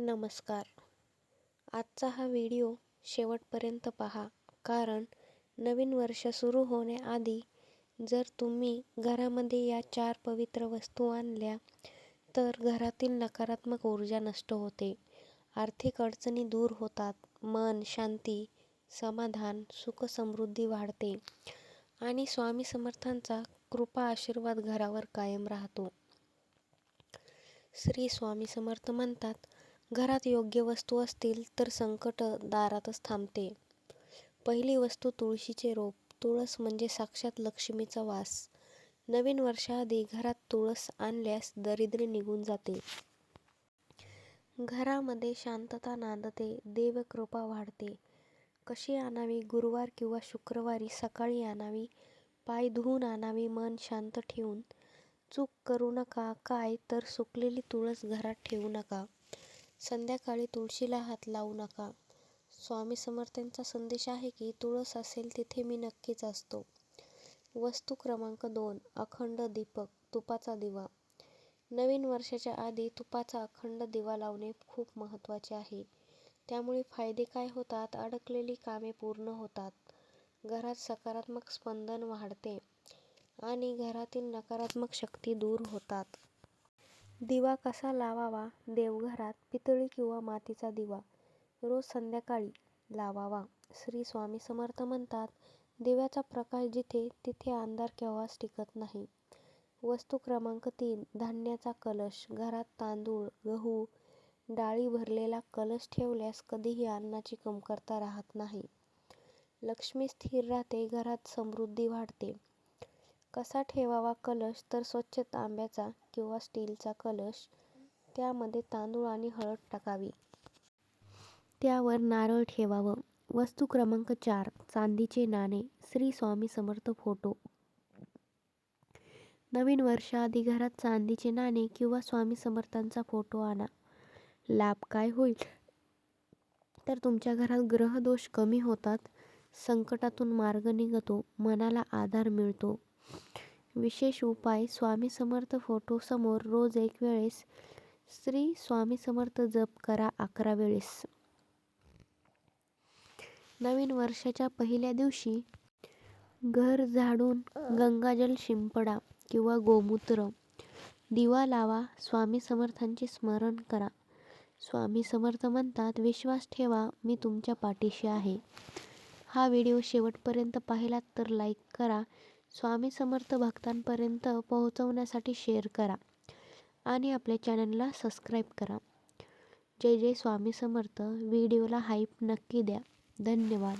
नमस्कार. आजचा हा व्हिडिओ शेवटपर्यंत पहा कारण नवीन वर्ष सुरू होण्याआधी जर तुम्ही घरामध्ये या चार पवित्र वस्तू आणल्या तर घरातील नकारात्मक ऊर्जा नष्ट होते. आर्थिक अडचणी दूर होतात मन शांती समाधान सुख समृद्धी वाढते आणि स्वामी समर्थांचा कृपा आशीर्वाद घरावर कायम राहतो. श्री स्वामी समर्थ म्हणतात घरात योग्य वस्तू असतील तर संकट दारातच थांबते. पहिली वस्तू तुळशीचे रोप तुळस म्हणजे साक्षात लक्ष्मीचा वास. नवीन वर्षाआधी घरात तुळस आणल्यास दरिद्री निघून जाते. घरामध्ये शांतता नांदते देवकृपा वाढते. कशी आणावी? गुरुवार किंवा शुक्रवारी सकाळी आणावी? पाय धुवून आणावी मन शांत ठेवून? चूक करू नका. काय? तर सुकलेली तुळस घरात ठेवू नका. संध्याकाळी तुळशीला हात लावू नका. स्वामी समर्थांचा संदेश आहे की तुळस असेल तिथे मी नक्कीच असतो. वस्तू क्रमांक दोन अखंड दीपक तुपाचा दिवा. नवीन वर्षाच्या आधी तुपाचा अखंड दिवा लावणे खूप महत्त्वाचे आहे. त्यामुळे फायदे काय होतात? अडकलेली कामे पूर्ण होतात. घरात सकारात्मक स्पंदन वाढते आणि घरातील नकारात्मक शक्ती दूर होतात. दिवा कसा लावावा? देवघरात पितळी किंवा मातीचा दिवा. रोज संध्याकाळी लावावा. श्री स्वामी समर्थ म्हणतात दिव्याचा प्रकाश जिथे तिथे अंधार केव्हाच टिकत नाही. वस्तू क्रमांक तीन धान्याचा कलश. घरात तांदूळ गहू डाळी भरलेला कलश ठेवल्यास कधीही अन्नाची कमतरता राहत नाही. लक्ष्मी स्थिर राहते घरात समृद्धी वाढते. कसा ठेवावा कलश तर स्वच्छ तांब्याचा किंवा स्टीलचा कलश? त्यामध्ये तांदूळ आणि हळद टाकावी. त्यावर नारळ ठेवावं. वस्तू क्रमांक चार चांदीचे नाणे श्री स्वामी समर्थ फोटो. नवीन वर्षाआधी घरात चांदीचे नाणे किंवा स्वामी समर्थांचा फोटो आणा. लाभ काय होईल? तर तुमच्या घरात ग्रहदोष कमी होतात. संकटातून मार्ग निघतो. मनाला आधार मिळतो. विशेष उपाय स्वामी समर्थ फोटो समोर रोज एक वेळेस. श्री स्वामी समर्थ जप करा अकरा वेळेस. नवीन वर्षाच्या पहिल्या दिवशी घर झाडून गंगाजल शिंपडा किंवा गोमूत्र. दिवा लावा स्वामी समर्थांचे स्मरण करा. स्वामी समर्थ म्हणतात विश्वास ठेवा मी तुमच्या पाठीशी आहे. हा व्हिडिओ शेवटपर्यंत पाहिलात तर लाईक करा स्वामी समर्थ भक्तांपर्यंत पोहोचवण्यासाठी शेअर करा आणि आपल्या चॅनलला सबस्क्राईब करा. जय जय स्वामी समर्थ. व्हिडिओला हाईप नक्की द्या. धन्यवाद.